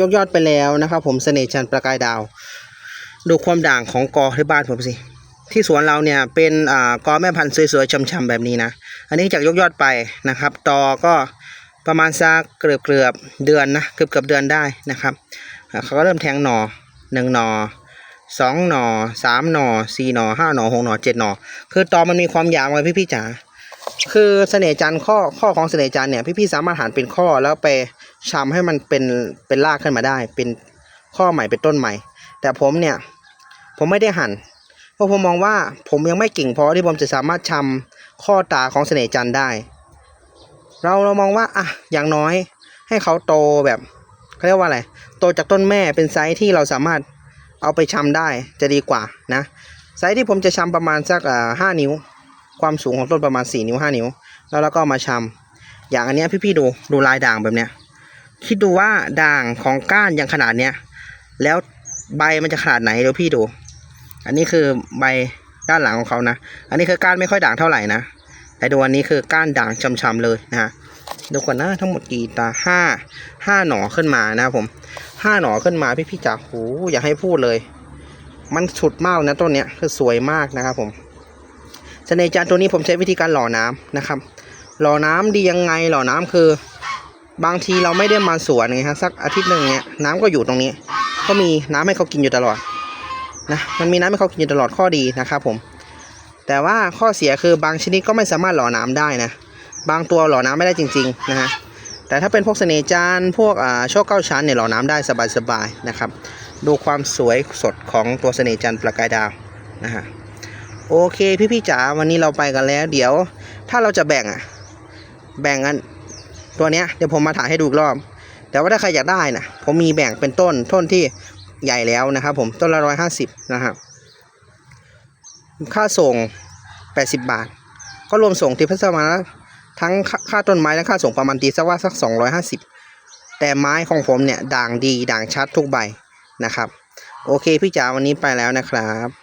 ยกยอดไปแล้วนะครับ ผมเสน่ห์จันประกายดาว ดูความด่างของกอที่บ้านผมสิ ที่สวนเราเนี่ยเป็นอ่ากอแม่พันธุ์สวยๆช่ำๆแบบนี้นะ อันนี้จากยกยอดไปนะครับ ตอก็ประมาณสักเกือบเกือบๆเดือนนะเกือบเกือบๆเดือนได้นะครับเขาก็เริ่มแทงหน่อหนึ่งหน่อสองหน่อสามหน่อสี่หน่อห้าหน่อหกหน่อเจ็ดหน่อคือตอมันมีความยาวไงพี่ๆจ๋า คือเสน่ห์จันทร์ข้อข้อของเสน่ห์จันทร์เนี่ยพี่ๆสามารถหันเป็นข้อแล้วไปชำให้มันเป็นเป็นรากขึ้นมาได้ เป็นข้อใหม่เป็นต้นใหม่ แต่ผมเนี่ยผมไม่ได้หั่นเพราะผมมองว่าผมยังไม่เก่งพอที่ผมจะสามารถชำข้อตาของเสน่ห์จันทร์ได้ เราเรามองว่าอะอย่างน้อยให้เขาโตแบบเขาเรียกว่าอะไรโตจากต้นแม่เป็นไซส์ที่เราสามารถเอาไปชำได้จะดีกว่านะไซส์ที่ผมจะชำประมาณสักอ่าห้านิ้ว ความสูงของต้นประมาณ 4 นิ้ว 5 นิ้ว แล้วเราก็มาชำอย่างอันเนี้ยพี่ๆดูดูลายด่างแบบเนี้ยคิดดูว่าด่างของก้านย่างขนาดเนี้ยแล้วใบมันจะขนาดไหนเดี๋ยวพี่ดู อันนี้คือใบด้านหลังของเขานะ อันนี้คือก้านไม่ค่อยด่างเท่าไหร่นะ แต่ดูอันนี้คือก้านด่างช้ำๆเลยนะฮะดูก่อนนะทั้งหมดกี่ตาห้าห้าหน่อขึ้นมานะผมห้าหน่อขึ้นมาพี่ๆจ๋าโหอย่าให้พูดเลย มันฉุดมากนะต้นเนี้ยคือสวยมากนะครับผม เสน่ห์จันตัวนี้ผมใช้วิธีการหล่อน้ำนะครับ หล่อน้ำดียังไงหล่อน้ำคือบางทีเราไม่ได้มาสวนไงครับสักอาทิตย์หนึ่งเนี้ยน้ำก็อยู่ตรงนี้ ก็มีน้ำให้เขากินอยู่ตลอดนะมันมีน้ำให้เขากินอยู่ตลอดข้อดีนะครับผม แต่ว่าข้อเสียคือบางชนิดก็ไม่สามารถหล่อน้ำได้นะบางตัวหล่อน้ำไม่ได้จริงๆนะฮะแต่ถ้าเป็นพวกเสน่ห์จันพวกอ่าโชคเก้าชั้นเนี่ยหล่อน้ำได้สบายๆนะครับ ดูความสวยสดของตัวเสน่ห์จันประกายดาวนะฮะ โอเคพี่พี่ๆจ๋าวันนี้เราไปกันแล้ว เดี๋ยว ถ้าเราจะแบ่งอะแบ่งกันตัวเนี้ยเดี๋ยวผมมาถ่ายให้ดูอีกรอบ แต่ว่าถ้าใครอยากได้นะผมมีแบ่งเป็นต้นต้นที่ใหญ่แล้วนะครับผมต้นละร้อยห้าสิบนะครับค่าส่งแปดสิบบาท ก็รวมส่งที่พัสมาทั้งค่าต้นไม้และค่าส่งประมาณตีสักว่าสักสองร้อยห้าสิบแต่ไม้ของผมเนี่ยด่างดีด่างชัดทุกใบนะครับ โอเคพี่จ๋าวันนี้ไปแล้วนะครับ